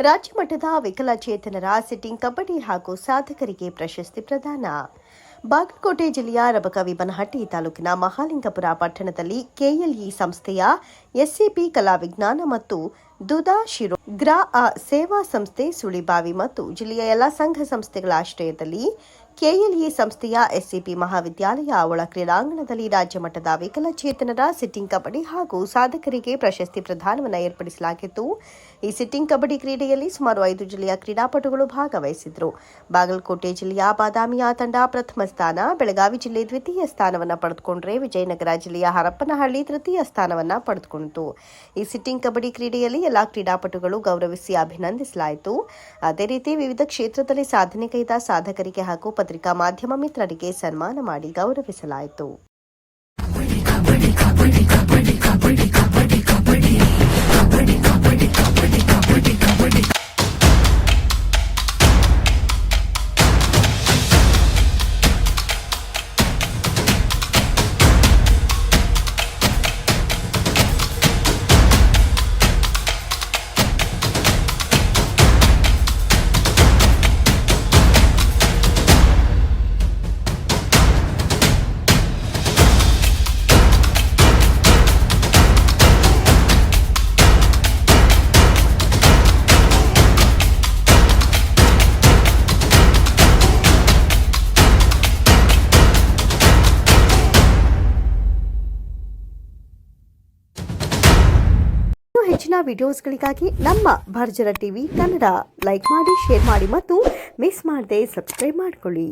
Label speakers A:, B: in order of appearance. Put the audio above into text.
A: ರಾಜ್ಯ ಮಟ್ಟದ ವಿಕಲಚೇತನರ, ಸಿಟ್ಟಿಂಗ್ ಕಬಡ್ಡಿ ಹಾಗೂ ಸಾಧಕರಿಗೆ ಪ್ರಶಸ್ತಿ ಪ್ರದಾನ. ಬಾಗಲಕೋಟೆ ಜಿಲ್ಲೆಯ ರಬಕವಿ ಬನಹಟ್ಟಿ ತಾಲೂಕಿನ ಮಹಾಲಿಂಗಪುರ ಪಟ್ಟಣದಲ್ಲಿ ಕೆಎಲ್ಇ ಸಂಸ್ಥೆಯ ಎಸ್ಸಿಪಿ ಕಲಾ ವಿಜ್ಞಾನ ಮತ್ತು ದುದಾ ಶಿರೋ ಗ್ರಾ ಆ ಸೇವಾ ಸಂಸ್ಥೆ ಸುಳಿಬಾವಿ ಮತ್ತು ಜಿಲ್ಲೆಯ ಎಲ್ಲ ಸಂಘ ಸಂಸ್ಥೆಗಳ ಆಶ್ರಯದಲ್ಲಿ ಕೆಎಲ್ಇ ಸಂಸ್ಥೆಯ ಎಸ್ಸಿಪಿ ಮಹಾವಿದ್ಯಾಲಯ ಒಳ ಕ್ರೀಡಾಂಗಣದಲ್ಲಿ ರಾಜ್ಯ ಮಟ್ಟದ ವಿಕಲಚೇತನರ ಸಿಟ್ಟಿಂಗ್ ಕಬಡ್ಡಿ ಹಾಗೂ ಸಾಧಕರಿಗೆ ಪ್ರಶಸ್ತಿ ಪ್ರದಾನವನ್ನು ಏರ್ಪಡಿಸಲಾಗಿತ್ತು. ಈ ಸಿಟ್ಟಿಂಗ್ ಕಬಡ್ಡಿ ಕ್ರೀಡೆಯಲ್ಲಿ ಸುಮಾರು ಐದು ಜಿಲ್ಲೆಯ ಕ್ರೀಡಾಪಟುಗಳು ಭಾಗವಹಿಸಿದ್ರು ಬಾಗಲಕೋಟೆ ಜಿಲ್ಲೆಯ ಬಾದಾಮಿಯ ತಂಡ ಪ್ರಥಮ ಸ್ಥಾನ, ಬೆಳಗಾವಿ ಜಿಲ್ಲೆ ದ್ವಿತೀಯ ಸ್ಥಾನವನ್ನು ಪಡೆದುಕೊಂಡ್ರೆ ವಿಜಯನಗರ ಜಿಲ್ಲೆಯ ಹರಪ್ಪನಹಳ್ಳಿ ತೃತೀಯ ಸ್ಥಾನವನ್ನು ಪಡೆದುಕೊಂಡಿತು. ಈ ಸಿಟ್ಟಿಂಗ್ ಕಬಡ್ಡಿ ಕ್ರೀಡೆಯಲ್ಲಿ ಎಲ್ಲಾ ಕ್ರೀಡಾಪಟುಗಳು ಗೌರವಿಸಿ ಅಭಿನಂದಿಸಲಾಯಿತು. ಅದೇ ರೀತಿ ವಿವಿಧ ಕ್ಷೇತ್ರದಲ್ಲಿ ಸಾಧನೆ ಕೈದ ಸಾಧಕರಿಗೆ ಹಾಗೂ ಪತ್ರಿಕಾ ಮಾಧ್ಯಮ ಮಿತ್ರರಿಗೆ ಸನ್ಮಾನ ಮಾಡಿ ಗೌರವಿಸಲಾಯಿತು. ಹೆಚ್ಚಿನ ವಿಡಿಯೋಸ್ಗಳಿಗಾಗಿ ನಮ್ಮ ಭರ್ಜರ ಟಿವಿ ಕನ್ನಡ ಲೈಕ್ ಮಾಡಿ, ಶೇರ್ ಮಾಡಿ ಮತ್ತು ಮಿಸ್ ಮಾಡದೆ ಸಬ್ಸ್ಕ್ರೈಬ್ ಮಾಡಿಕೊಳ್ಳಿ.